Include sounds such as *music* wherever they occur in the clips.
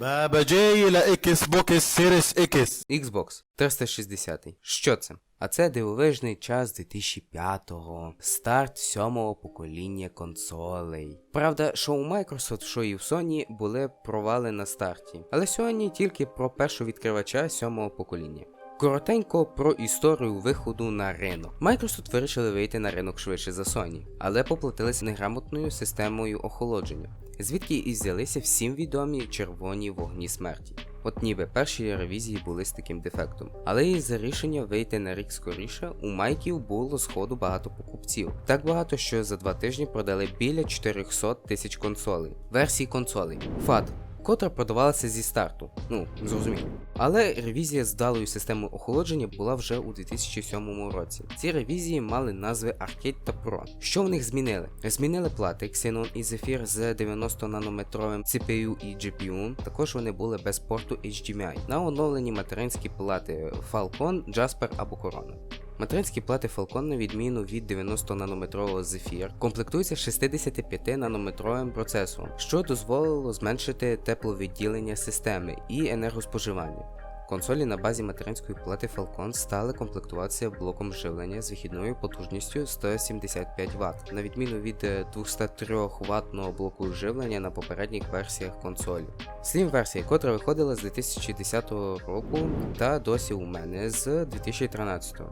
Баба Джеїла Ікс Бокс Сіріс Ікс. Xbox 360. Що це? А це дивовижний час 2005-го, старт сьомого покоління консолей. Правда, що у Microsoft, що і в Sony були провали на старті. Але сьогодні тільки про першу відкривача сьомого покоління. Коротенько про історію виходу на ринок. Microsoft вирішили вийти на ринок швидше за Sony, але поплатилися неграмотною системою охолодження, звідки і взялися всім відомі червоні вогні смерті. От ніби перші ревізії були з таким дефектом. Але і за рішення вийти на рік скоріше, у майків було сходу багато покупців. Так багато, що за два тижні продали біля 400 тисяч консолей. Версій консолей. FAT, котра продавалася зі старту. Ну, зрозуміло. Але ревізія з далою системою охолодження була вже у 2007 році. Ці ревізії мали назви Arcade та Pro. Що в них змінили? Змінили плати Xenon і Zephyr з 90 нанометровим CPU і GPU. Також вони були без порту HDMI. На оновлені материнські плати Falcon, Jasper або Corona. Материнські плати Falcon, на відміну від 90 нанометрового Zephyr, комплектуються 65 нанометровим процесором, що дозволило зменшити тепловідділення системи і енергоспоживання. Консолі на базі материнської плати Falcon стали комплектуватися блоком живлення з вихідною потужністю 175 Вт, на відміну від е, 203 ваттного блоку живлення на попередніх версіях консолі. Slim версія, котра виходила з 2010 року та досі у мене з 2013.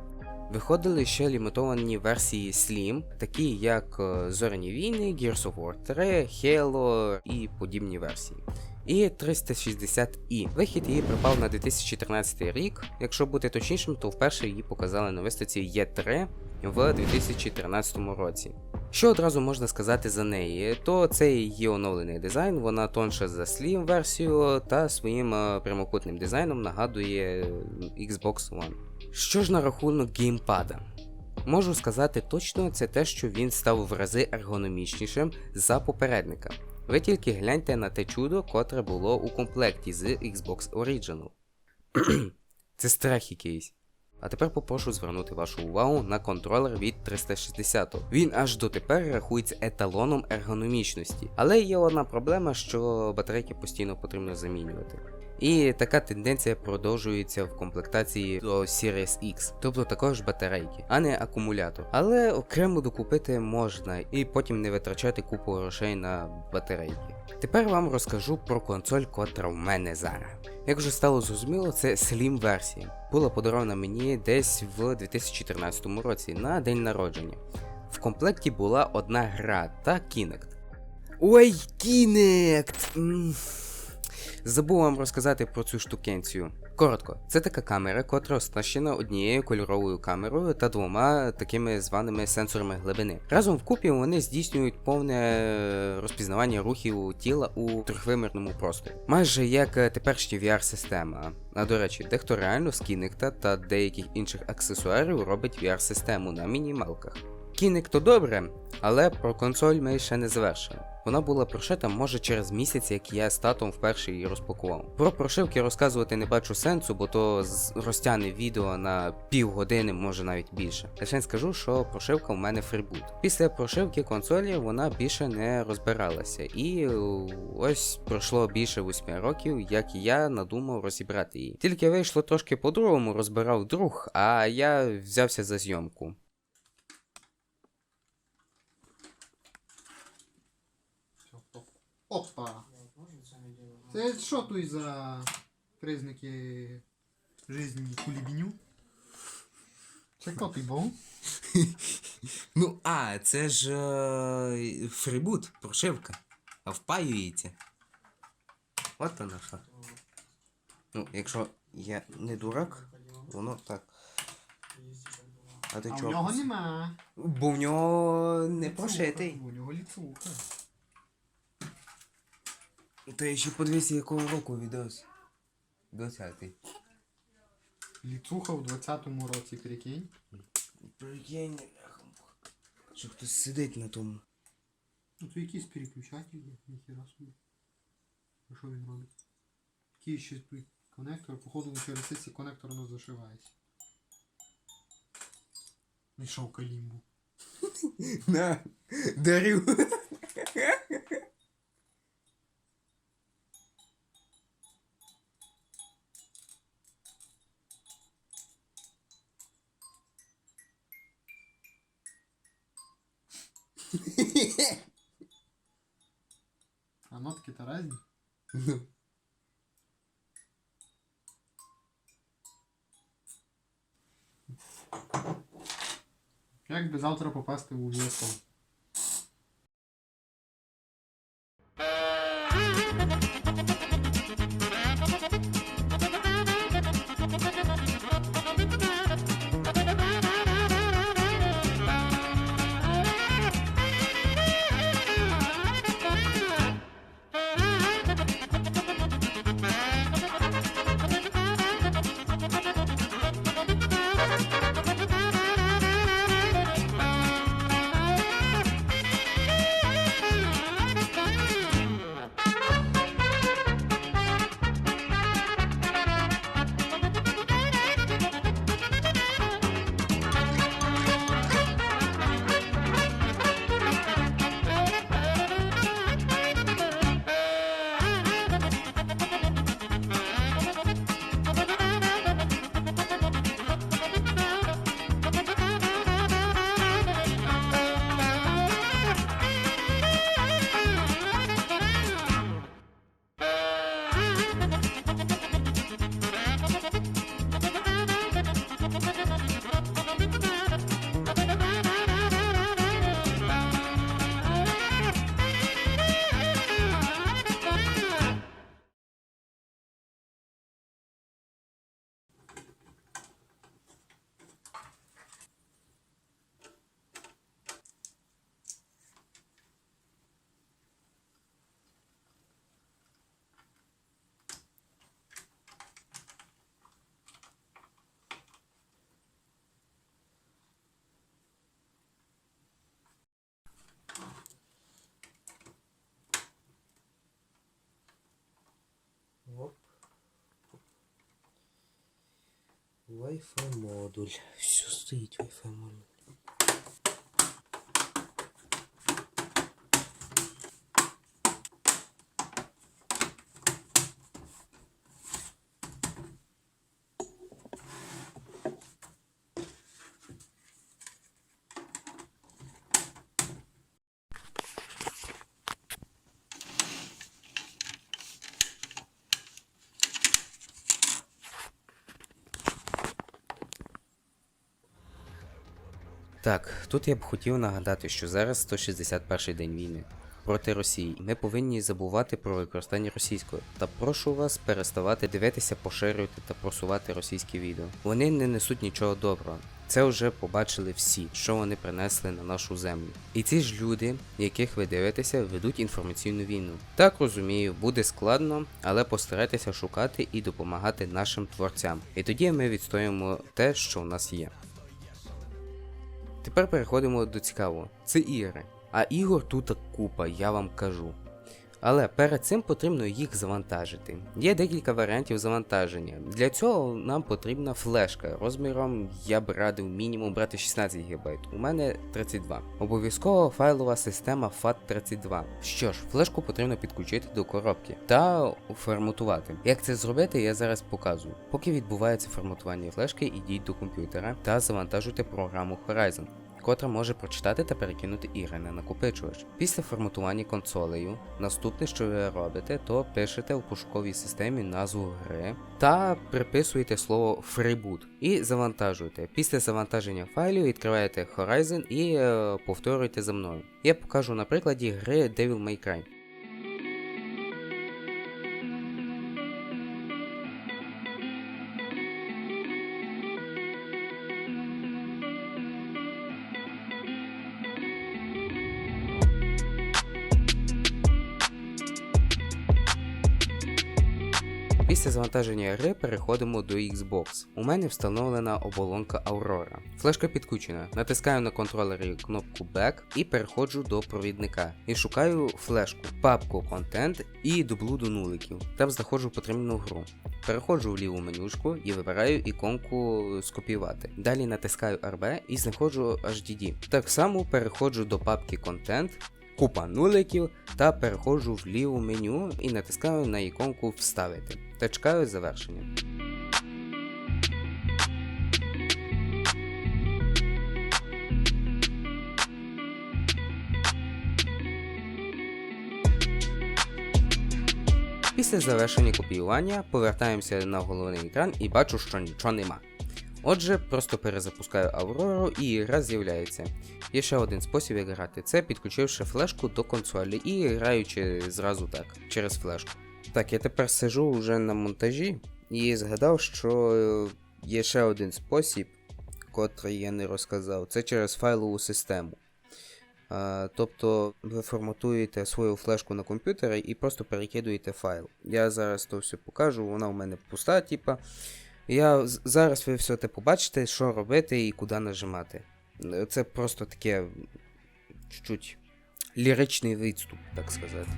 Виходили ще лімітовані версії Slim, такі як е, Зоряні війни, Gears of War 3, Halo і подібні версії. І 360i. Вихід її припав на 2013 рік. Якщо бути точнішим, то вперше її показали на виставці E3 в 2013 році. Що одразу можна сказати за неї, то це її оновлений дизайн, вона тонша за Slim версію та своїм е, прямокутним дизайном нагадує Xbox One. Що ж на рахунок геймпада? Можу сказати точно, це те, що він став в рази ергономічнішим за попередника. Ви тільки гляньте на те чудо, котре було у комплекті з Xbox Original. *clears throat* це страх якийсь. А тепер попрошу звернути вашу увагу на контролер від 360. Він аж дотепер рахується еталоном ергономічності. Але є одна проблема, що батарейки постійно потрібно замінювати. І така тенденція продовжується в комплектації до Series X, тобто також батарейки, а не акумулятор. Але окремо докупити можна і потім не витрачати купу грошей на батарейки. Тепер вам розкажу про консоль, котра в мене зараз. Як вже стало зрозуміло, це Slim версія. Була подарована мені десь в 2014 році на день народження. В комплекті була одна гра та Kinect. Ой, Kinect! Забув вам розказати про цю штукенцію. Коротко, це така камера, котра оснащена однією кольоровою камерою та двома такими званими сенсорами глибини. Разом вкупі вони здійснюють повне розпізнавання рухів тіла у трьохвимірному просторі. Майже як е, теперішня VR-система. А до речі, дехто реально з Kinect та деяких інших аксесуарів робить VR-систему на мінімалках. Kinect то добре, але про консоль ми ще не завершили. Вона була прошита може через місяць, як я з татом вперше її розпакував. Про прошивки розказувати не бачу сенсу, бо то розтягне відео на півгодини, може навіть більше. Лише скажу, що прошивка в мене фрібут. Після прошивки консолі вона більше не розбиралася, і ось пройшло більше 8 років, як я надумав розібрати її. Тільки вийшло трошки по-другому, розбирав друг, а я взявся за зйомку. Опа! Це що тут за признаки жизни кулібіню? Це ти був? *laughs* Ну, а, це ж е, фрібут, прошивка. А впаюється. От вона що. Ну, якщо я не дурак, воно так. А ти А чого? нього нема. Бо в нього не прошитий. У нього ліцуха. Та я ще подивися, якого року відос. 20-й. Ліцуха в 20-му році, прикинь. Прикинь, що хтось сидить на тому. Ну тут якийсь переключатель ніхіра собі. А що він робить? Такий ще коннектор, походу через цей коннектор воно зашивається. Знайшов калімбу. На, дарю. А нотки-то разные. Як би завтра попасти у В'єтнам? Wi-Fi модуль. Все стоїть Wi-Fi модуль. Так, тут я б хотів нагадати, що зараз 161 день війни проти Росії. Ми повинні забувати про використання російської. Та прошу вас переставати дивитися, поширювати та просувати російські відео. Вони не несуть нічого доброго. Це вже побачили всі, що вони принесли на нашу землю. І ці ж люди, яких ви дивитеся, ведуть інформаційну війну. Так розумію, буде складно, але постарайтеся шукати і допомагати нашим творцям. І тоді ми відстоїмо те, що в нас є. Тепер переходимо до цікавого. Це ігри. А ігор тут купа, я вам кажу. Але перед цим потрібно їх завантажити. Є декілька варіантів завантаження. Для цього нам потрібна флешка. Розміром я б радив мінімум брати 16 ГБ. У мене 32. Обов'язково файлова система FAT32. Що ж, флешку потрібно підключити до коробки та форматувати. Як це зробити, я зараз показую. Поки відбувається форматування флешки, ідіть до комп'ютера та завантажуйте програму Horizon котра може прочитати та перекинути ігри на накопичувач. Після форматування консолею, наступне, що ви робите, то пишете в пошуковій системі назву гри та приписуєте слово Freeboot і завантажуєте. Після завантаження файлів відкриваєте Horizon і е, повторюєте за мною. Я покажу на прикладі гри Devil May Cry. Після завантаження гри переходимо до Xbox. У мене встановлена оболонка Aurora. Флешка підключена. Натискаю на контролері кнопку Back і переходжу до провідника. І шукаю флешку, папку контент і дублу до нуликів. Там знаходжу потрібну гру. Переходжу в ліву менюшку і вибираю іконку скопіювати. Далі натискаю RB і знаходжу HDD. Так само переходжу до папки контент купа нуликів та переходжу в ліву меню і натискаю на іконку Вставити та чекаю завершення. Після завершення копіювання повертаємося на головний екран і бачу, що нічого нема. Отже, просто перезапускаю Аврору і гра з'являється. Є ще один спосіб, як грати. Це підключивши флешку до консолі і граючи зразу так, через флешку. Так, я тепер сижу вже на монтажі і згадав, що є ще один спосіб, котрий я не розказав. Це через файлову систему. Тобто ви форматуєте свою флешку на комп'ютері і просто перекидуєте файл. Я зараз то все покажу, вона у мене пуста, типа. Я зараз ви все те побачите, що робити і куди нажимати. Це просто таке чуть-чуть ліричний відступ, так сказати.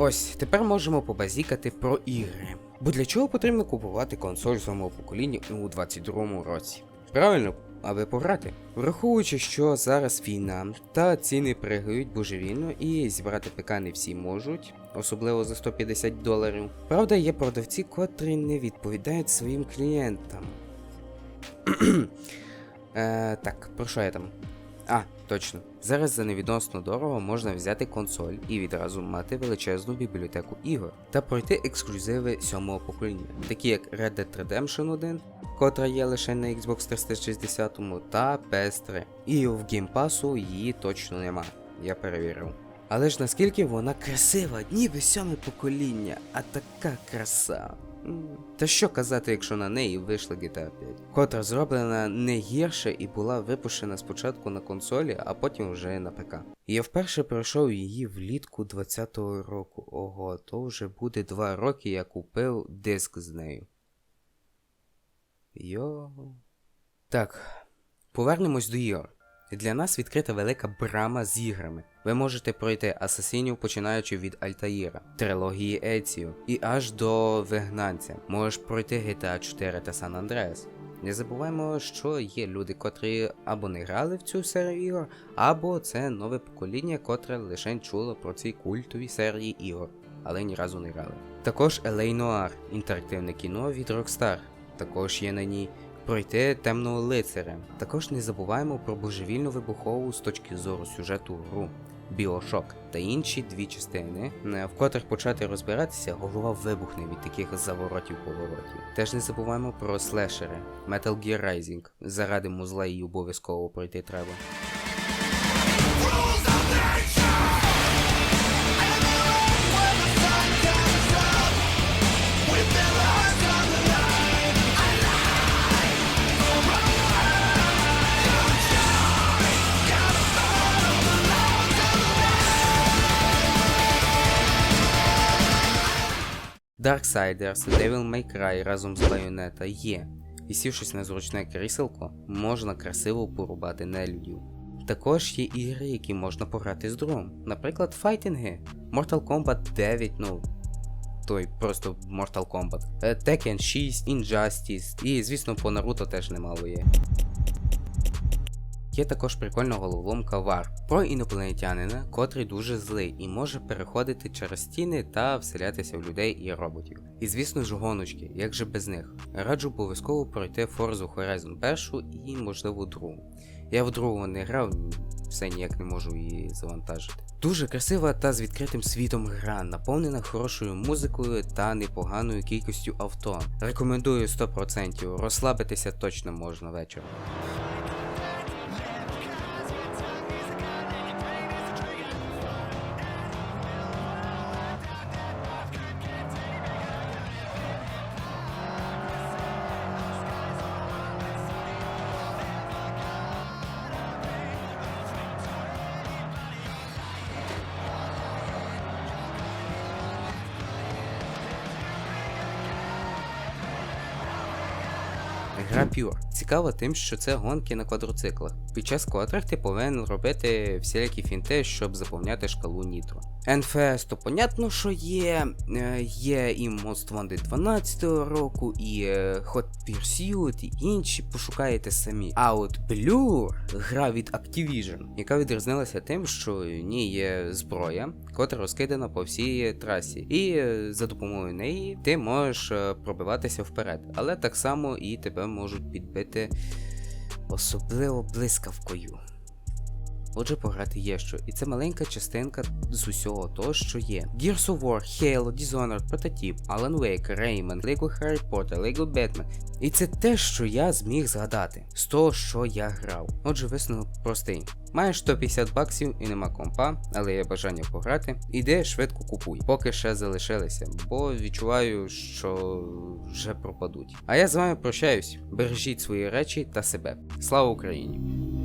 Ось, тепер можемо побазікати про ігри. Бо для чого потрібно купувати консоль самого покоління у 22-му році? Правильно, аби пограти. Враховуючи, що зараз війна та ціни пригають божевільно і зібрати ПК не всі можуть, особливо за 150 доларів. Правда, є продавці, котрі не відповідають своїм клієнтам. *clears throat* е, так, про що я там? А, точно. Зараз за невідносно дорого можна взяти консоль і відразу мати величезну бібліотеку ігор та пройти ексклюзиви сьомого покоління, такі як Red Dead Redemption 1, котра є лише на Xbox 360 та PS3. І в Pass її точно нема, я перевірив. Але ж наскільки вона красива, ніби сьоме покоління, а така краса. Та що казати, якщо на неї вийшла GTA 5, котра зроблена не гірше і була випущена спочатку на консолі, а потім вже на ПК. Я вперше пройшов її влітку 20-го року. Ого, то вже буде 2 роки, я купив диск з нею. Йо. Так, повернемось до Для нас відкрита велика брама з іграми. Ви можете пройти асасинів, починаючи від Альтаїра, трилогії Еціо і аж до вигнанця. Можеш пройти GTA 4 та San Andreas. Не забуваємо, що є люди, котрі або не грали в цю серію ігор, або це нове покоління, котре лише чуло про ці культові серії ігор, але ні разу не грали. Також LA Noir, інтерактивне кіно від Rockstar. Також є на ній пройти темного лицаря. Також не забуваємо про божевільну вибухову з точки зору сюжету гру. Біошок та інші дві частини, е, в котрих почати розбиратися, голова вибухне від таких заворотів поворотів. Теж не забуваємо про слешери Metal Gear Rising. Заради музла її обов'язково пройти треба. Darksiders, Devil May Cry разом з Bayonetta є. І сівшись на зручне кріселко, можна красиво порубати нелюдів. Також є ігри, які можна пограти з другом. Наприклад, файтинги. Mortal Kombat 9, ну. Той просто Mortal Kombat. Е, Tekken 6, Injustice. І, звісно, по Naruto теж немало є. Є також прикольна головоломка Вар про інопланетянина, котрий дуже злий і може переходити через стіни та вселятися в людей і роботів. І звісно ж гоночки, як же без них. Раджу обов'язково пройти Forza Horizon першу і, можливо, другу. Я в другу не грав, все ніяк не можу її завантажити. Дуже красива та з відкритим світом гра, наповнена хорошою музикою та непоганою кількістю авто. Рекомендую 100%, розслабитися точно можна вечором. Гра Pure. Тим, що це гонки на квадроциклах, під час котрих ти повинен робити всілякі фінти, щоб заповняти шкалу нітро. NFS, то понятно, що є. Е, Є і Most Wanted 12 року, і е, Hot Pursuit, і інші пошукаєте самі. А от Blur, гра від Activision, яка відрізнилася тим, що в ній є зброя, котра розкидана по всій трасі. І е, за допомогою неї ти можеш пробиватися вперед, але так само і тебе можуть підбити особливо блискавкою. Отже, пограти є що, і це маленька частинка з усього того, що є. Gears of War, Halo, Dishonored, Prototype, Alan Wake, Rayman, Lego Harry Potter, Lego Batman. І це те, що я зміг згадати з того, що я грав. Отже, висновок простий. Маєш 150 баксів і нема компа, але є бажання пограти. Іди швидко купуй, поки ще залишилися, бо відчуваю, що вже пропадуть. А я з вами прощаюсь. Бережіть свої речі та себе. Слава Україні!